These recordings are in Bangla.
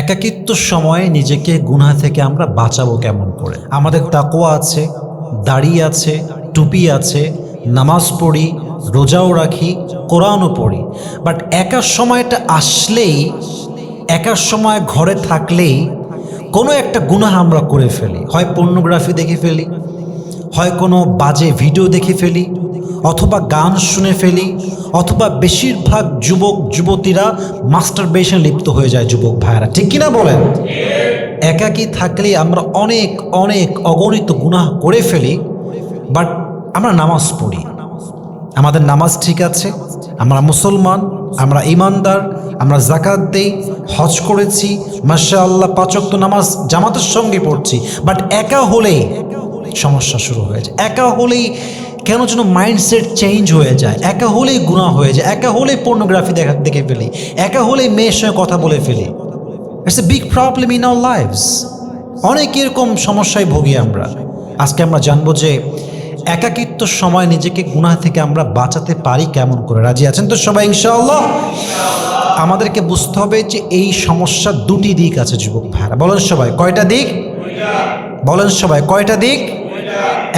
একাকিত্ব সময়ে নিজেকে গুনাহ থেকে আমরা বাঁচাবো কেমন করে? আমাদের তাকোয়া আছে, দাড়ি আছে, টুপি আছে, নামাজ পড়ি, রোজাও রাখি, কোরআনও পড়ি। বাট একার সময়টা আসলেই একার সময় ঘরে থাকলেই কোনো একটা গুনাহ আমরা করে ফেলি। হয় পর্নোগ্রাফি দেখে ফেলি, হয় কোনো বাজে ভিডিও দেখে ফেলি অথবা গান শুনে ফেলি, অথবা বেশিরভাগ যুবক, যুবতীরা মাস্টারবেশন লিপ্ত হয়ে যায়, যুবক ভাইয়েরা। ঠিক কিনা বলেন? একাকী থাকলে আমরা অনেক অনেক অগণিত গুনাহ করে ফেলি বাট আমরা নামাজ পড়ি। আমাদের নামাজ ঠিক আছে, আমরা মুসলমান, আমরা ইমানদার, আমরা জাকাত দেই, হজ করেছি মাসা আল্লাহ পাচক্ত নামাজ, জামাতের সঙ্গে পড়ছি বাট একা হলেই সমস্যা শুরু হয়ে যায়। একা হলেই কেন যেন মাইন্ডসেট চেঞ্জ হয়ে যায়? একা হলেই গুণা হয়ে যায়, একা হলেই পর্নোগ্রাফি দেখা, দেখে ফেলি, একা হলেই মেয়ের সঙ্গে কথা বলে ফেলি। It's a big problem in our lifes অনেক এরকম সমস্যায় ভুগি আমরা। আজকে আমরা জানব যে একাকিত্ব সময় নিজেকে গুনাহ থেকে আমরা বাঁচাতে পারি কেমন করে। রাজি আছেন তো সবাই, ইনশাআল্লাহ? আমাদেরকে বুঝতে হবে যে এই সমস্যার দুটি দিক আছে, যুবক ভাইরা। বলেন সবাই, কয়টা দিক? বলেন সবাই, কয়টা দিক?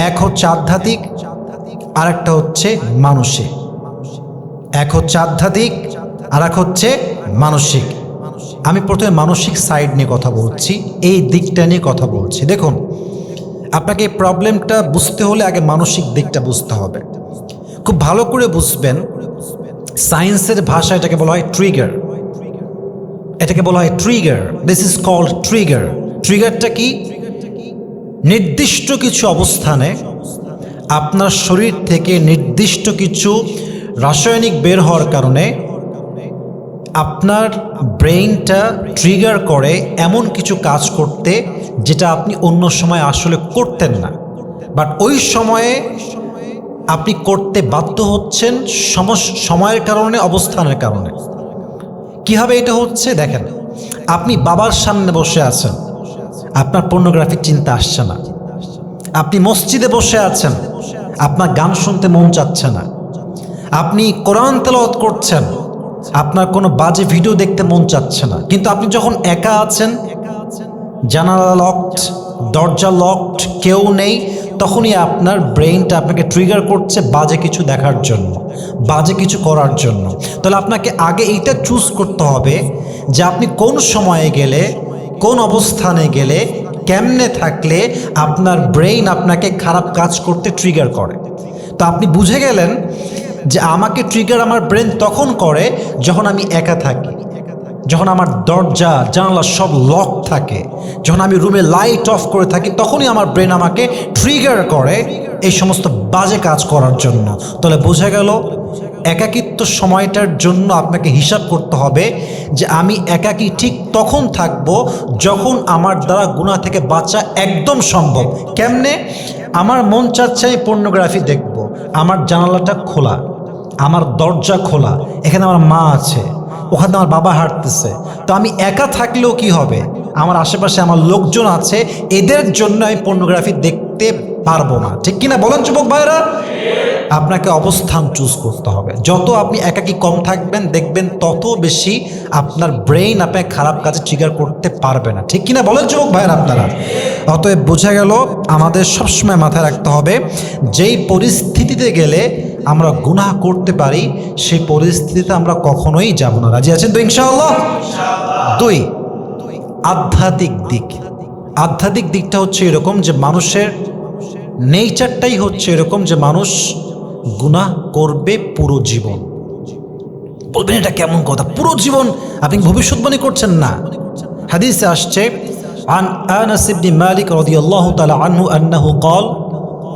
এক হচ্ছে আধ্যাত্মিক আর একটা হচ্ছে মানসিক। এক হচ্ছে আধ্যাত্মিক আর এক হচ্ছে মানসিক। আমি প্রথমে মানসিক সাইড নিয়ে কথা বলছি, এই দিকটা নিয়ে কথা বলছি। দেখুন, আপনাকে এই প্রবলেমটা বুঝতে হলে আগে মানসিক দিকটা বুঝতে হবে। খুব ভালো করে বুঝবেন সায়েন্সের ভাষা এটাকে বলা হয় ট্রিগার এটাকে বলা হয় trigger this is called trigger ট্রিগারটা কি? নির্দিষ্ট কিছু অবস্থানে আপনার শরীর থেকে নির্দিষ্ট কিছু রাসায়নিক বের হওয়ার কারণে আপনার ব্রেইনটা ট্রিগার করে এমন কিছু কাজ করতে যেটা আপনি অন্য সময় আসলে করতেন না। বাট ওই সময়ে আপনি করতে বাধ্য হচ্ছেন সময়ের কারণে, অবস্থানের কারণে। কীভাবে এটা হচ্ছে? দেখেন, আপনি বাবার সামনে বসে আছেন। আপনার পর্নোগ্রাফিক চিন্তা আসছে না। আপনি মসজিদে বসে আছেন। আপনার গান শুনতে মন চাচ্ছে না। আপনি কোরআন তেলাওয়াত করছেন, আপনার কোনো বাজে ভিডিও দেখতে মন চাচ্ছে না। কিন্তু আপনি যখন একা আছেন, জানালা লকড দরজা লকড কেউ নেই, তখনই আপনার ব্রেইনটা আপনাকে ট্রিগার করছে বাজে কিছু দেখার জন্য, বাজে কিছু করার জন্য। তাহলে আপনাকে আগে এইটা চুজ করতে হবে যে আপনি কোন সময়ে গেলে, কোন অবস্থানে গেলে কেমনে থাকলে আপনার ব্রেইন আপনাকে খারাপ কাজ করতে ট্রিগার করে? তো আপনি বুঝে গেলেন যে আমাকে ট্রিগার আমার ব্রেন তখন করে যখন আমি একা থাকি। যখন আমার দরজা, জানলা সব লক থাকে। যখন আমি রুমে লাইট অফ করে থাকি, তখনই আমার ব্রেন আমাকে ট্রিগার করে এই সমস্ত বাজে কাজ করার জন্য। তাহলে বোঝা গেল একাকিত্ব সময়টার জন্য আপনাকে হিসাব করতে হবে যে আমি একাকী ঠিক তখন থাকব যখন আমার দ্বারা গুণা থেকে বাঁচা একদম সম্ভব। কেমনে? আমার মন চাচ্ছে আমি পর্নোগ্রাফি দেখব, আমার জানালাটা খোলা, আমার দরজা খোলা, এখানে আমার মা আছে, ওখানে আমার বাবা হাঁটতেছে। তো আমি একা থাকলেও কি হবে? আমার আশেপাশে আমার লোকজন আছে, এদের জন্য আমি পর্নোগ্রাফি দেখতে পারব না। ঠিক কিনা বলেন যুবক ভাইরা আপনাকে অবস্থান চুজ করতে হবে। যত আপনি একাকি কম থাকবেন দেখবেন তত বেশি আপনার ব্রেইন আপনাকে খারাপ কাজে ট্রিগার করতে পারবে না। ঠিক কিনা বলেন যুবক ভাইয়ের আপনারা? অতএব বোঝা গেল আমাদের সবসময় মাথায় রাখতে হবে যেই পরিস্থিতিতে গেলে আমরা গুনাহ করতে পারি সেই পরিস্থিতিতে আমরা কখনোই যাব না। রাজি আছেন তো ইনশাআল্লাহ। দুই আধ্যাত্মিক দিক। আধ্যাত্মিক দিকটা হচ্ছে এরকম যে মানুষের নেচারটাই হচ্ছে এরকম যে মানুষ গুনাহ করবে পুরো জীবন বলবেন এটা কেমন কথা পুরো জীবন আপনি ভবিষ্যৎবাণী করছেন না হাদিসে আসছে عن أنس بن مالك رضي الله تعالى عنه أنه قال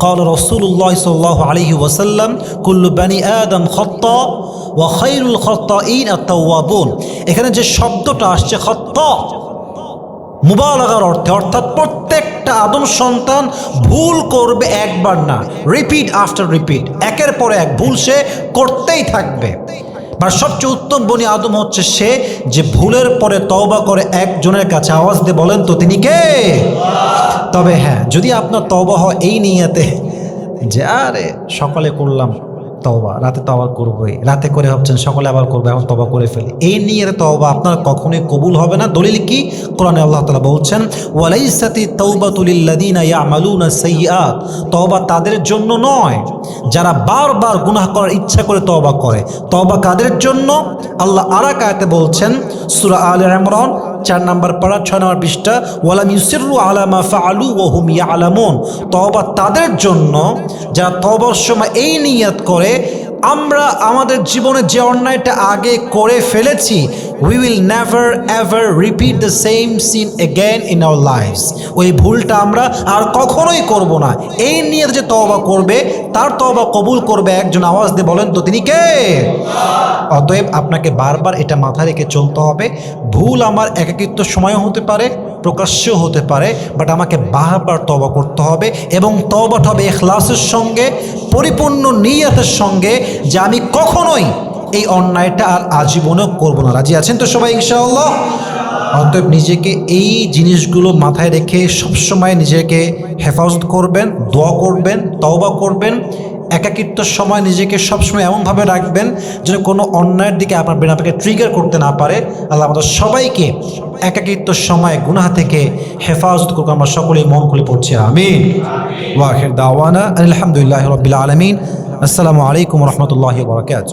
قال رسول الله صلى الله عليه وسلم كل بني آدم خطاء وخير الخطائين التوابون এখানে যে শব্দটা আসছে খত্তা মুবালাগার অর্থে, অর্থাৎ প্রত্যেকটা আদম সন্তান ভুল করবে একবার না। রিপিট আফটার রিপিট একের পর এক ভুল সে করতেই থাকবে। বা সবচেয়ে উত্তম বনি আদম হচ্ছে সে যে ভুলের পরে তওবা করে একজনের কাছে আওয়াজ দিয়ে বলেন, তো তিনি কে? তবে হ্যাঁ যদি আপনার তওবা হয় এই নিয়াতে যে, আরে, সকালে করলাম। তওবা, রাতে তওবা করবোই। রাতে করে ভাবছেন, সকালে আবার করব, এখন তবা করে ফেলি। এই নিয়ে তওবা আপনার কখনোই কবুল হবে না। দলিল কি? কোরআনে আল্লাহ তালা বলছেন, ওয়ালাইসাতি তাওবাতুল লিল্লাযিনা ইয়ামালুনা সাইয়্যাত তওবা তাদের জন্য নয়, যারা বারবার গুনাহ করার ইচ্ছা করে তওবা করে। তওবা কাদের জন্য? আল্লাহ আরাক আয়াতে বলছেন, সূরা আলে ইমরান চার নাম্বার পাড়া, ছয় নম্বর পৃষ্ঠা, ওয়ালাম ইউসিরু আলামা ফা আলু ওহুম হুম ইয়ালামুন। তবা তাদের জন্য যারা তবর সময় এই নিয়াত করে, আমরা আমাদের জীবনে যে অন্যায়টা আগে করে ফেলেছি we will never ever repeat the same sin again in our lifes ওই ভুলটা আমরা আর কখনোই করব না। এই নিয়ে যে তওবা করবে, তার তওবা কবুল করবে একজন। আওয়াজ দিয়ে বলেন তো তিনি কে? অতএব আপনাকে বারবার এটা মাথায় রেখে চলতে হবে। ভুল আমার একাকিত্ব সময় হতে পারে, প্রকাশ্যও হতে পারে বাট আমাকে বারবার তবা করতে হবে এবং তবাটা হবে এখলাসের সঙ্গে, পরিপূর্ণ নিয়তের সঙ্গে, যে আমি কখনোই এই অন্যায়টা আর আজীবনেও করব না। রাজি আছেন তো সবাই, ইনশাআল্লাহ? অতএব নিজেকে এই জিনিসগুলো মাথায় রেখে সবসময় নিজেকে হেফাজত করবেন, দোয়া করবেন, তওবা করবেন একাকিত্বর সময় নিজেকে সবসময় এমনভাবে রাখবেন যেন কোনো অন্যায়ের দিকে আপনার ব্রেন আপনাকে ট্রিগার করতে না পারে। আল্লাহ আমাদের সবাইকে একাকিত্বর সময়, গুনাহ থেকে হেফাজত করুক। আমরা সকলেই মন খুলে পড়ছি, আমিন। ওয়াখির দাওয়ানা আলহামদুলিল্লাহ রবিল আলমিন। আসসালামু আলাইকুম রহমতুল্লাহ বরকাত